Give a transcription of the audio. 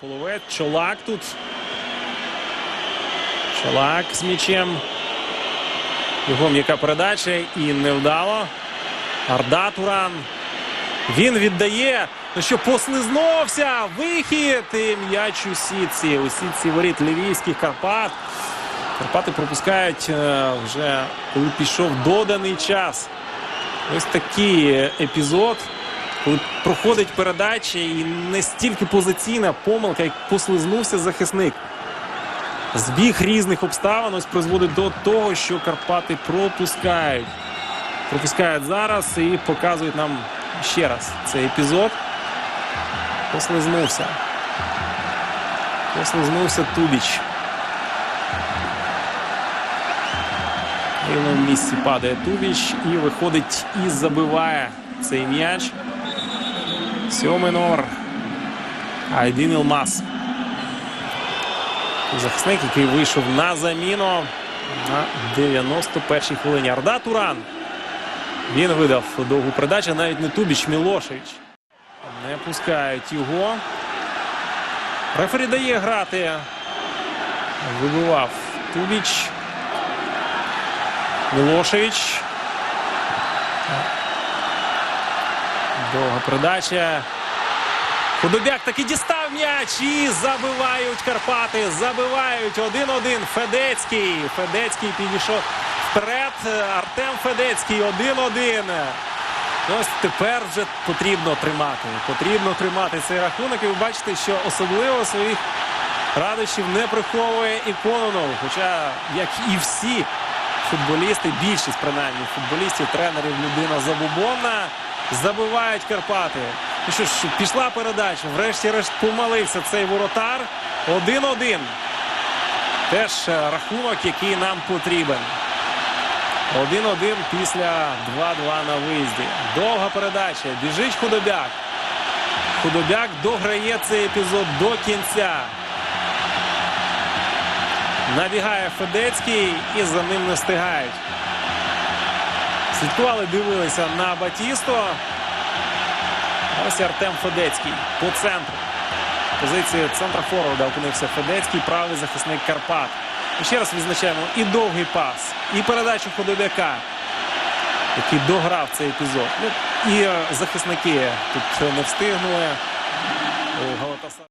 Половець. Чолак тут. Чолак з м'ячем. Його м'яка передача і невдало. Арда Туран. Він віддає. Ну що послизнувся. Вихід. І м'яч у сітці. У сітці воріт Львівських Карпат. Карпати пропускають е, вже коли пішов доданий час. Ось такий епізод, коли проходить передача і не стільки позиційна помилка, як послизнувся захисник. Збіг різних обставин ось призводить до того, що Карпати пропускають. Пропускають зараз і показують нам ще раз цей епізод. Послизнувся. Послизнувся Тубіч. В рівному місці падає Тубіч і виходить і забиває цей м'яч. Сьомий номер. Айдін Ілмас. Захисник, який вийшов на заміну на 91-й хвилині. Арда Туран. Він видав довгу передачу, навіть не Тубіч, Мілошевич. Не пускають його. Рефері дає грати. Вибивав Тубіч. Мілошевич. Довга передача. Худобяк таки дістав м'яч і забивають Карпати. Забивають 1-1. Федецький. Федецький підійшов вперед. Артем Федецький 1-1. Ось тепер вже потрібно тримати. Потрібно тримати цей рахунок. І ви бачите, що особливо своїх радощів не приховує і Кононов. Хоча, як і всі футболісти, більшість принаймні футболістів, тренерів, людина забубонна, забивають Карпати. Ну що ж, пішла передача. Врешті-решт помалився цей воротар. 1-1. Теж е, рахунок, який нам потрібен. 1-1 після 2-2 на виїзді. Довга передача. Біжить худобяк. Худобяк дограє цей епізод до кінця. Набігає Федецький і за ним не встигають. Слідкували, дивилися на Батісто. Ось Артем Федецький по центру. Позиції центра форварда опинився Федецький, правий захисник Карпат. І ще раз відзначаємо і довгий пас, і передачу Ходобяка, який дограв цей епізод. Ну, і е, захисники тут не встигнули. Галатасарай.